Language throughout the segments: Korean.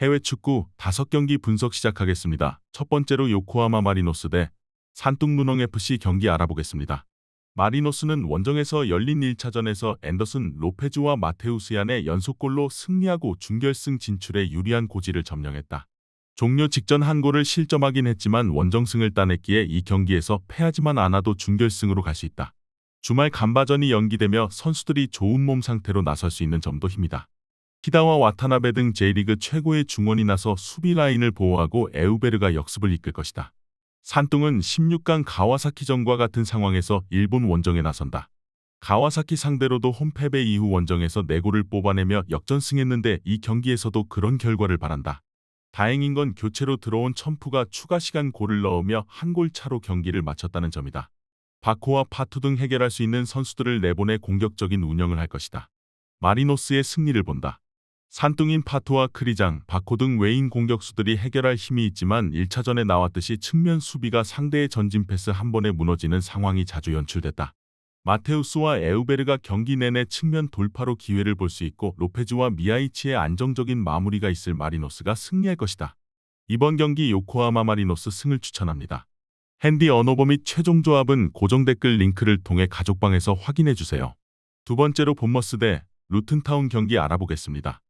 해외 축구 5경기 분석 시작하겠습니다. 첫 번째로 요코하마 마리노스 대 산뚱루농FC 경기 알아보겠습니다. 마리노스는 원정에서 열린 1차전에서 앤더슨 로페즈와 마테우스얀의 연속골로 승리하고 준결승 진출에 유리한 고지를 점령했다. 종료 직전 한 골을 실점하긴 했지만 원정승을 따냈기에 이 경기에서 패하지만 않아도 준결승으로 갈 수 있다. 주말 간바전이 연기되며 선수들이 좋은 몸 상태로 나설 수 있는 점도 힘이다. 히다와 와타나베 등 J리그 최고의 중원이 나서 수비 라인을 보호하고 에우베르가 역습을 이끌 것이다. 산뚱은 16강 가와사키전과 같은 상황에서 일본 원정에 나선다. 가와사키 상대로도 홈패배 이후 원정에서 4골을 뽑아내며 역전승했는데 이 경기에서도 그런 결과를 바란다. 다행인 건 교체로 들어온 첨프가 추가 시간 골을 넣으며 한 골 차로 경기를 마쳤다는 점이다. 바코와 파투 등 해결할 수 있는 선수들을 내보내 공격적인 운영을 할 것이다. 마리노스의 승리를 본다. 산뚱인 파토와 크리장, 바코 등 외인 공격수들이 해결할 힘이 있지만 1차전에 나왔듯이 측면 수비가 상대의 전진 패스 한 번에 무너지는 상황이 자주 연출됐다. 마테우스와 에우베르가 경기 내내 측면 돌파로 기회를 볼 수 있고 로페즈와 미아이치의 안정적인 마무리가 있을 마리노스가 승리할 것이다. 이번 경기 요코하마 마리노스 승을 추천합니다. 핸디 언어버 및 최종 조합은 고정 댓글 링크를 통해 가족방에서 확인해 주세요. 두 번째로 본머스 대 루튼타운 경기 알아보겠습니다.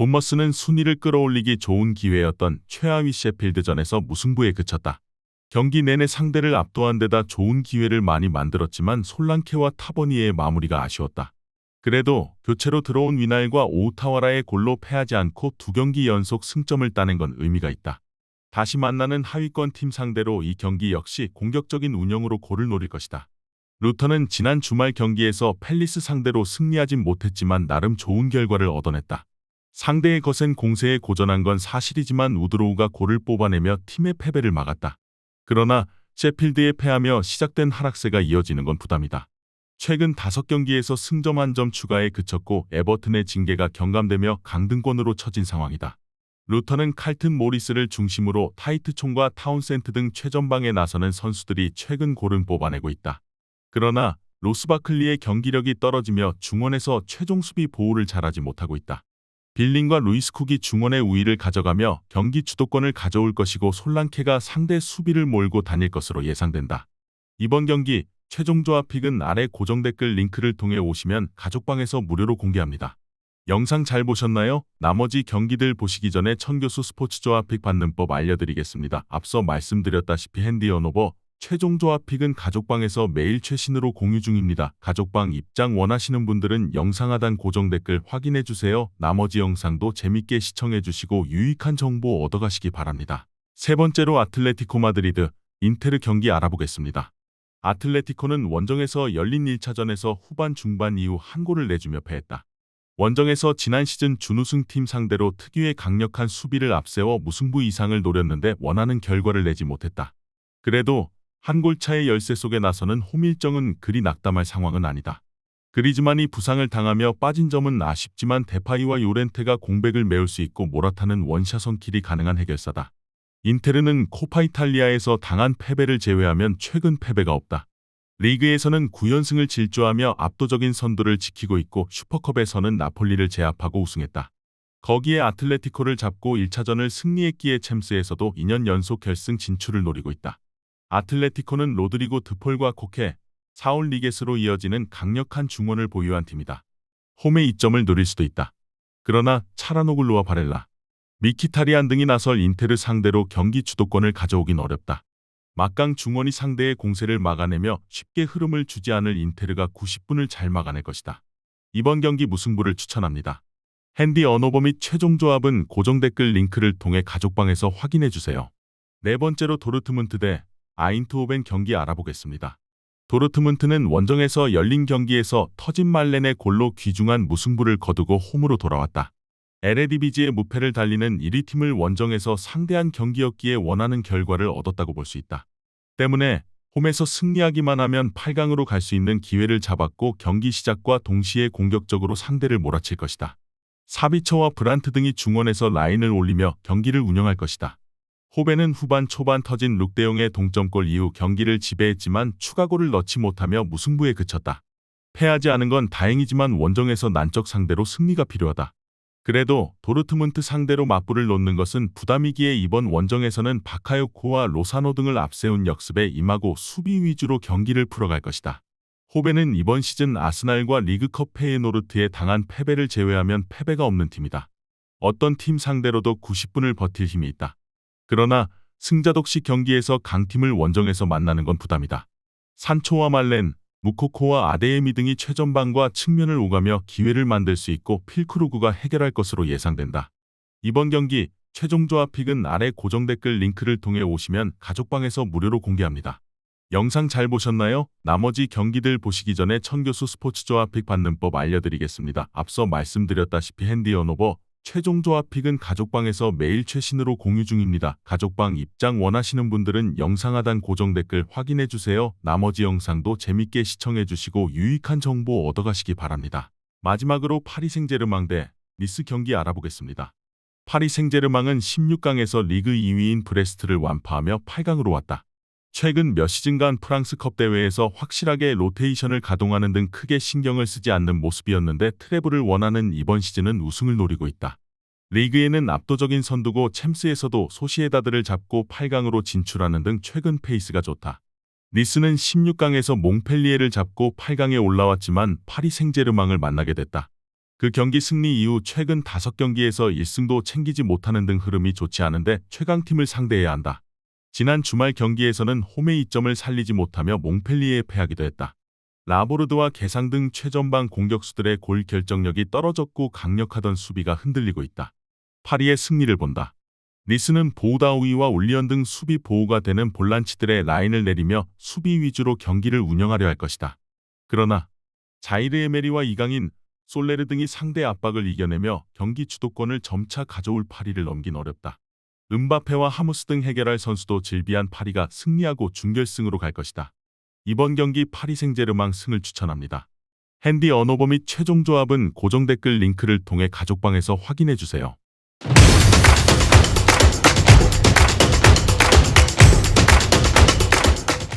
본머스는 순위를 끌어올리기 좋은 기회였던 최하위 셰필드전에서 무승부에 그쳤다. 경기 내내 상대를 압도한 데다 좋은 기회를 많이 만들었지만 솔랑케와 타버니의 마무리가 아쉬웠다. 그래도 교체로 들어온 위날과 오우타와라의 골로 패하지 않고 두 경기 연속 승점을 따낸 건 의미가 있다. 다시 만나는 하위권 팀 상대로 이 경기 역시 공격적인 운영으로 골을 노릴 것이다. 루터는 지난 주말 경기에서 펠리스 상대로 승리하진 못했지만 나름 좋은 결과를 얻어냈다. 상대의 거센 공세에 고전한 건 사실이지만 우드로우가 골을 뽑아내며 팀의 패배를 막았다. 그러나 셰필드에 패하며 시작된 하락세가 이어지는 건 부담이다. 최근 5경기에서 승점 한 점 추가에 그쳤고 에버튼의 징계가 경감되며 강등권으로 처진 상황이다. 루터는 칼튼 모리스를 중심으로 타이트총과 타운센트 등 최전방에 나서는 선수들이 최근 골은 뽑아내고 있다. 그러나 로스바클리의 경기력이 떨어지며 중원에서 최종 수비 보호를 잘하지 못하고 있다. 빌링과 루이스 쿡이 중원의 우위를 가져가며 경기 주도권을 가져올 것이고 솔랑케가 상대 수비를 몰고 다닐 것으로 예상된다. 이번 경기 최종 조합 픽은 아래 고정 댓글 링크를 통해 오시면 가족방에서 무료로 공개합니다. 영상 잘 보셨나요? 나머지 경기들 보시기 전에 천교수 스포츠 조합 픽 받는 법 알려드리겠습니다. 앞서 말씀드렸다시피 핸디 언오버 최종 조합 픽은 가족방에서 매일 최신으로 공유 중입니다. 가족방 입장 원하시는 분들은 영상 하단 고정 댓글 확인해 주세요. 나머지 영상도 재밌게 시청해 주시고 유익한 정보 얻어가시기 바랍니다. 세 번째로 아틀레티코 마드리드, 인테르 경기 알아보겠습니다. 아틀레티코는 원정에서 열린 1차전에서 후반 중반 이후 한 골을 내주며 패했다. 원정에서 지난 시즌 준우승팀 상대로 특유의 강력한 수비를 앞세워 무승부 이상을 노렸는데 원하는 결과를 내지 못했다. 그래도 한 골차의 열세 속에 나서는 홈 일정은 그리 낙담할 상황은 아니다. 그리즈만이 부상을 당하며 빠진 점은 아쉽지만 데파이와 요렌테가 공백을 메울 수 있고 모라타는 원샷 원킬이 가능한 해결사다. 인테르는 코파 이탈리아에서 당한 패배를 제외하면 최근 패배가 없다. 리그에서는 9연승을 질주하며 압도적인 선두를 지키고 있고 슈퍼컵에서는 나폴리를 제압하고 우승했다. 거기에 아틀레티코를 잡고 1차전을 승리했기에 챔스에서도 2년 연속 결승 진출을 노리고 있다. 아틀레티코는 로드리고 드폴과 코케, 사울 리게스로 이어지는 강력한 중원을 보유한 팀이다. 홈의 이점을 노릴 수도 있다. 그러나 차라노글루와 바렐라, 미키타리안 등이 나설 인테르 상대로 경기 주도권을 가져오긴 어렵다. 막강 중원이 상대의 공세를 막아내며 쉽게 흐름을 주지 않을 인테르가 90분을 잘 막아낼 것이다. 이번 경기 무승부를 추천합니다. 핸디 언어버 및 최종 조합은 고정 댓글 링크를 통해 가족방에서 확인해 주세요. 네 번째로 도르트문트 대 아인트호벤 경기 알아보겠습니다. 도르트문트는 원정에서 열린 경기에서 터진 말렌의 골로 귀중한 무승부를 거두고 홈으로 돌아왔다. 에레디비지의 무패를 달리는 1위 팀을 원정에서 상대한 경기였기에 원하는 결과를 얻었다고 볼 수 있다. 때문에 홈에서 승리하기만 하면 8강으로 갈 수 있는 기회를 잡았고 경기 시작과 동시에 공격적으로 상대를 몰아칠 것이다. 사비처와 브란트 등이 중원에서 라인을 올리며 경기를 운영할 것이다. 호베는 후반 초반 터진 룩대용의 동점골 이후 경기를 지배했지만 추가골을 넣지 못하며 무승부에 그쳤다. 패하지 않은 건 다행이지만 원정에서 난적 상대로 승리가 필요하다. 그래도 도르트문트 상대로 맞불을 놓는 것은 부담이기에 이번 원정에서는 바카요코와 로사노 등을 앞세운 역습에 임하고 수비 위주로 경기를 풀어갈 것이다. 호베는 이번 시즌 아스날과 리그컵 페이노르트에 당한 패배를 제외하면 패배가 없는 팀이다. 어떤 팀 상대로도 90분을 버틸 힘이 있다. 그러나 승자독식 경기에서 강팀을 원정에서 만나는 건 부담이다. 산초와 말렌, 무코코와 아데에미 등이 최전방과 측면을 오가며 기회를 만들 수 있고 필크루그가 해결할 것으로 예상된다. 이번 경기 최종 조합 픽은 아래 고정 댓글 링크를 통해 오시면 가족방에서 무료로 공개합니다. 영상 잘 보셨나요? 나머지 경기들 보시기 전에 천교수 스포츠 조합 픽 받는 법 알려드리겠습니다. 앞서 말씀드렸다시피 핸디 언오버 최종 조합 픽은 가족방에서 매일 최신으로 공유 중입니다. 가족방 입장 원하시는 분들은 영상 하단 고정 댓글 확인해 주세요. 나머지 영상도 재밌게 시청해 주시고 유익한 정보 얻어가시기 바랍니다. 마지막으로 파리 생제르망 대 니스 경기 알아보겠습니다. 파리 생제르망은 16강에서 리그 2위인 브레스트를 완파하며 8강으로 왔다. 최근 몇 시즌간 프랑스컵 대회에서 확실하게 로테이션을 가동하는 등 크게 신경을 쓰지 않는 모습이었는데 트래블을 원하는 이번 시즌은 우승을 노리고 있다. 리그에는 압도적인 선두고 챔스에서도 소시에다드를 잡고 8강으로 진출하는 등 최근 페이스가 좋다. 니스는 16강에서 몽펠리에를 잡고 8강에 올라왔지만 파리 생제르망을 만나게 됐다. 그 경기 승리 이후 최근 5경기에서 1승도 챙기지 못하는 등 흐름이 좋지 않은데 최강팀을 상대해야 한다. 지난 주말 경기에서는 홈의 이점을 살리지 못하며 몽펠리에에 패하기도 했다. 라보르드와 개상 등 최전방 공격수들의 골 결정력이 떨어졌고 강력하던 수비가 흔들리고 있다. 파리의 승리를 본다. 니스는 보우다우이와 울리언 등 수비 보호가 되는 볼란치들의 라인을 내리며 수비 위주로 경기를 운영하려 할 것이다. 그러나 자이르 에메리와 이강인, 솔레르 등이 상대 압박을 이겨내며 경기 주도권을 점차 가져올 파리를 넘긴 어렵다. 은바페와 하무스 등 해결할 선수도 질비한 파리가 승리하고 준결승으로 갈 것이다. 이번 경기 파리 생제르망 승을 추천합니다. 핸디 언어버 및 최종 조합은 고정 댓글 링크를 통해 가족방에서 확인해 주세요.